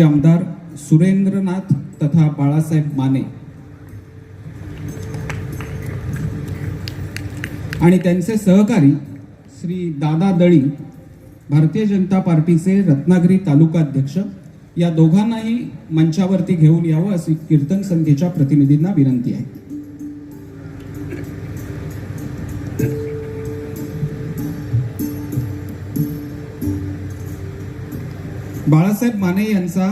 आमदार सुरेंद्रनाथ तथा बाळासाहेब माने. आणि त्यांचे सहकारी श्री दादा दळी भारतीय जनता पार्टीचे रत्नागिरी तालुकाध्यक्ष या दोघांनाही मंचावरती घेऊन यावं अशी कीर्तन संघेच्या प्रतिनिधींना विनंती आहे. बाळासाहेब माने यांचा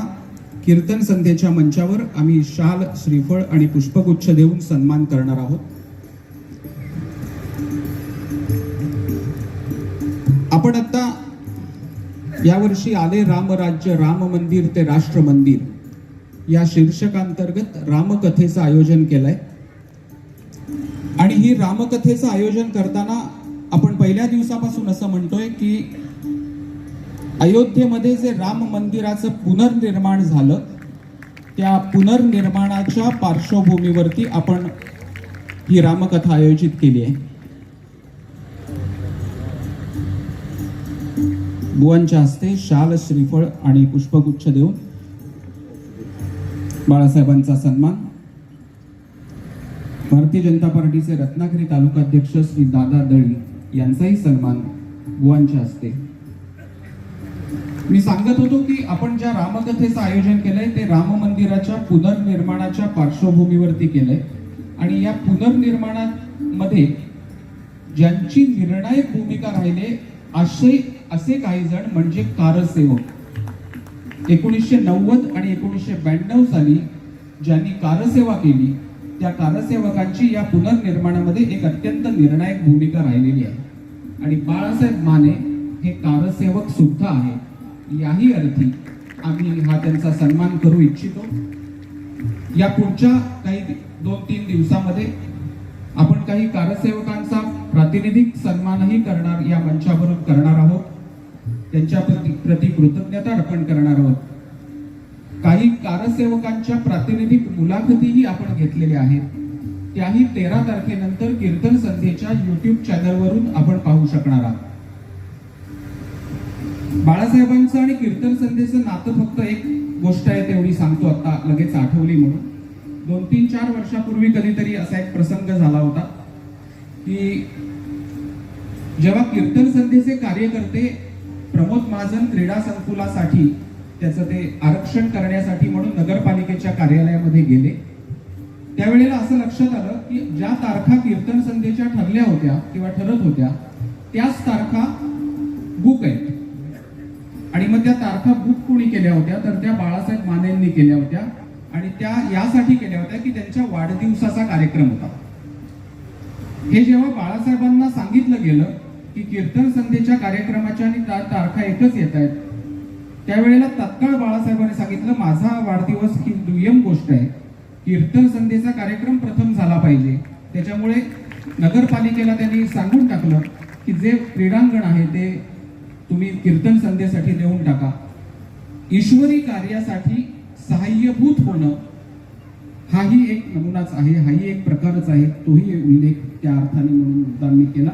कीर्तन संध्येच्या मंचावर आम्ही शाल श्रीफळ आणि पुष्पगुच्छ देऊन सन्मान करणार आहोत. आपण आता यावर्षी आले रामराज्य राम मंदिर ते राष्ट्र मंदिर. या शीर्षकांतर्गत रामकथेचं आयोजन केलंय. आणि ही रामकथेचं आयोजन करताना आपण पहिल्या दिवसापासून असं म्हणतोय अयोध्येमध्ये जे राम मंदिराचं पुनर्निर्माण झालं त्या पुनर्निर्माणाच्या पार्श्वभूमीवरती आपण ही रामकथा आयोजित केली आहे. बुवांच्या हस्ते शाल श्रीफळ आणि पुष्पगुच्छ देऊन बाळासाहेबांचा सन्मान. भारतीय जनता पार्टीचे रत्नागिरी तालुकाध्यक्ष श्री दादा दळी यांचाही सन्मान बुवांच्या हस्ते. मी सांगत होतो की आपण ज्या रामकथेचं आयोजन केलंय ते राम मंदिराच्या पुनर्निर्माणाच्या पार्श्वभूमीवरती केलंय. आणि या पुनर्निर्माणामध्ये ज्यांची निर्णायक भूमिका राहिले असे असे काही जण म्हणजे कारसेवक. एकोणीसशे नव्वद आणि एकोणीसशे ब्याण्णव साली ज्यांनी कारसेवा केली त्या कारसेवकांची या पुनर्निर्माणामध्ये एक अत्यंत निर्णायक भूमिका राहिलेली आहे. आणि बाळासाहेब माने हे कारसेवक सुद्धा आहे याही अर्थी आम्ही हा त्यांचा सन्मान करू इच्छितो. या पुढच्या काही दोन तीन दिवसामध्ये आपण काही कारसेवकांचा प्रातिनिधिक सन्मानही करणार या मंचावरून करणार आहोत. त्यांच्या प्रति प्रति कृतज्ञता अर्पण करणार आहोत. काही कारसेवकांच्या प्रातिनिधिक मुलाखतीही आपण घेतलेल्या आहेत. त्याही तेरा तारखेनंतर कीर्तन संध्येच्या युट्यूब चॅनलवरून आपण पाहू शकणार आहात. बाळासाहेबांचं आणि कीर्तन संध्येचं नातं फक्त एक गोष्ट आहे तेवढी सांगतो आता लगेच आठवली म्हणून. दोन तीन चार वर्षापूर्वी कधीतरी असा एक प्रसंग झाला होता की जेव्हा कीर्तन संध्येचे कार्यकर्ते प्रमोद महाजन क्रीडा संकुलासाठी त्याचं ते आरक्षण करण्यासाठी म्हणून नगरपालिकेच्या कार्यालयामध्ये गेले त्यावेळेला असं लक्षात आलं की ज्या तारखा कीर्तन संध्येच्या ठरल्या होत्या किंवा ठरत होत्या त्याच तारखा बुक आहेत. आणि मग त्या तारखा बुक कोणी केल्या होत्या? तर त्या बाळासाहेब मानेंनी केल्या होत्या. आणि त्या यासाठी केल्या होत्या की त्यांच्या वाढदिवसाचा कार्यक्रम होता. हे जेव्हा बाळासाहेबांना सांगितलं गेलं की कीर्तन संध्येच्या कार्यक्रमाच्या आणि त्या तारखा एकच येत आहेत त्यावेळेला तत्काळ बाळासाहेबांनी सांगितलं माझा वाढदिवस ही दुय्यम गोष्ट आहे. कीर्तन संध्येचा कार्यक्रम प्रथम झाला पाहिजे. त्याच्यामुळे नगरपालिकेला त्यांनी सांगून टाकलं की जे क्रीडांगण आहे ते तुम्ही कीर्तन संध्येसाठी देऊन टाका. ईश्वरी कार्यासाठी सहाय्यभूत होणं हाही एक नमुनाच आहे हाही एक प्रकारच आहे. तोही उल्लेख त्या अर्थाने म्हणून मुद्दा मी केला.